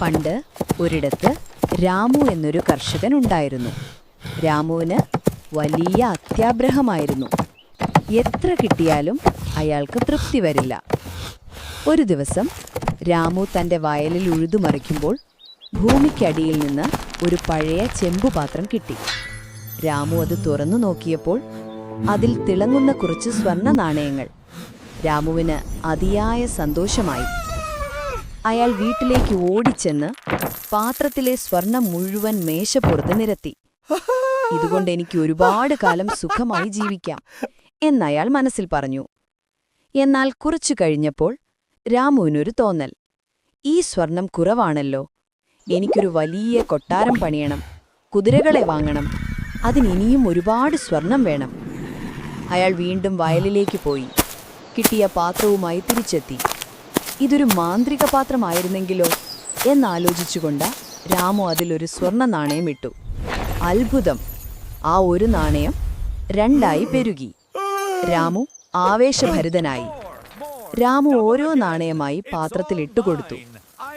പണ്ട് ഒരിടത്ത് രാമു എന്നൊരു കർഷകൻ ഉണ്ടായിരുന്നു. രാമുവിന് വലിയ അത്യാഗ്രഹമായിരുന്നു. എത്ര കിട്ടിയാലും അയാൾക്ക് തൃപ്തി വരില്ല. ഒരു ദിവസം രാമു തന്റെ വയലിൽ ഉഴുതുമറിക്കുമ്പോൾ ഭൂമിക്കടിയിൽ നിന്ന് ഒരു പഴയ ചെമ്പുപാത്രം കിട്ടി. രാമു അത് തുറന്നു നോക്കിയപ്പോൾ അതിൽ തിളങ്ങുന്ന കുറച്ച് സ്വർണ നാണയങ്ങൾ രാമുവിന് അതിയായ സന്തോഷമായി. അയാൾ വീട്ടിലേക്ക് ഓടിച്ചെന്ന് പാത്രത്തിലെ സ്വർണം മുഴുവൻ മേശപ്പുറത്ത് നിരത്തി. ഇതുകൊണ്ട് എനിക്ക് ഒരുപാട് കാലം സുഖമായി ജീവിക്കാം എന്നയാൾ മനസ്സിൽ പറഞ്ഞു. എന്നാൽ കുറച്ചു കഴിഞ്ഞപ്പോൾ രാമുവിനൊരു തോന്നൽ. ഈ സ്വർണം കുറവാണല്ലോ. എനിക്കൊരു വലിയ കൊട്ടാരം പണിയണം കുതിരകളെ വാങ്ങണം അതിനിനിയും ഒരുപാട് സ്വർണം വേണം. അയാൾ വീണ്ടും വയലിലേക്ക് പോയി. കിട്ടിയ പാത്രവുമായി തിരിച്ചെത്തി. ഇതൊരു മാന്ത്രിക പാത്രമായിരുന്നെങ്കിലോ എന്നാലോചിച്ചുകൊണ്ട് രാമു അതിലൊരു സ്വർണ നാണയം ഇട്ടു. അത്ഭുതം. ആ ഒരു നാണയം രണ്ടായി പെരുകി. രാമു ആവേശഭരിതനായി. രാമു ഓരോ നാണയമായി പാത്രത്തിൽ ഇട്ടുകൊടുത്തു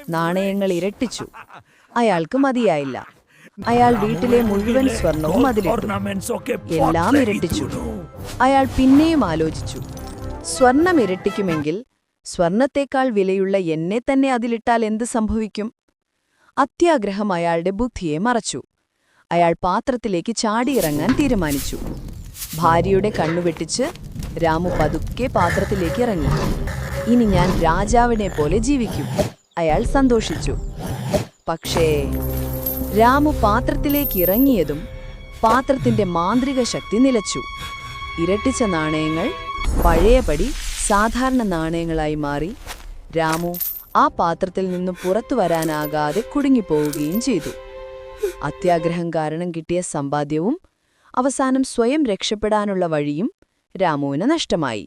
നാണയങ്ങൾ ഇരട്ടിച്ചു. അയാൾക്ക് മതിയായില്ല. അയാൾ വീട്ടിലെ മുഴുവൻ സ്വർണവും അതിലിട്ടു. എല്ലാം ഇരട്ടിച്ചു. അയാൾ പിന്നെയും ആലോചിച്ചു. സ്വർണം ഇരട്ടിക്കുമെങ്കിൽ സ്വർണത്തേക്കാൾ വിലയുള്ള എന്നെ തന്നെ അതിലിട്ടാൽ എന്ത് സംഭവിക്കും? അത്യാഗ്രഹം അയാളുടെ ബുദ്ധിയെ മറച്ചു. അയാൾ പാത്രത്തിലേക്ക് ചാടിയിറങ്ങാൻ തീരുമാനിച്ചു. ഭാര്യയുടെ കണ്ണുവെട്ടിച്ച് രാമു പതുക്കെ പാത്രത്തിലേക്ക് ഇറങ്ങി. ഇനി ഞാൻ രാജാവിനെ പോലെ ജീവിക്കും. അയാൾ സന്തോഷിച്ചു. പക്ഷേ രാമു പാത്രത്തിലേക്ക് ഇറങ്ങിയതും പാത്രത്തിന്റെ മാന്ത്രിക ശക്തി നിലച്ചു. ഇരട്ടിച്ച നാണയങ്ങൾ പഴയപടി സാധാരണ നാണയങ്ങളായി മാറി രാമു ആ പാത്രത്തിൽ നിന്നും പുറത്തു വരാനാകാതെ കുടുങ്ങിപ്പോവുകയും ചെയ്തു. അത്യാഗ്രഹം കാരണം കിട്ടിയ സമ്പാദ്യവും അവസാനം സ്വയം രക്ഷപ്പെടാനുള്ള വഴിയും രാമുവിന് നഷ്ടമായി.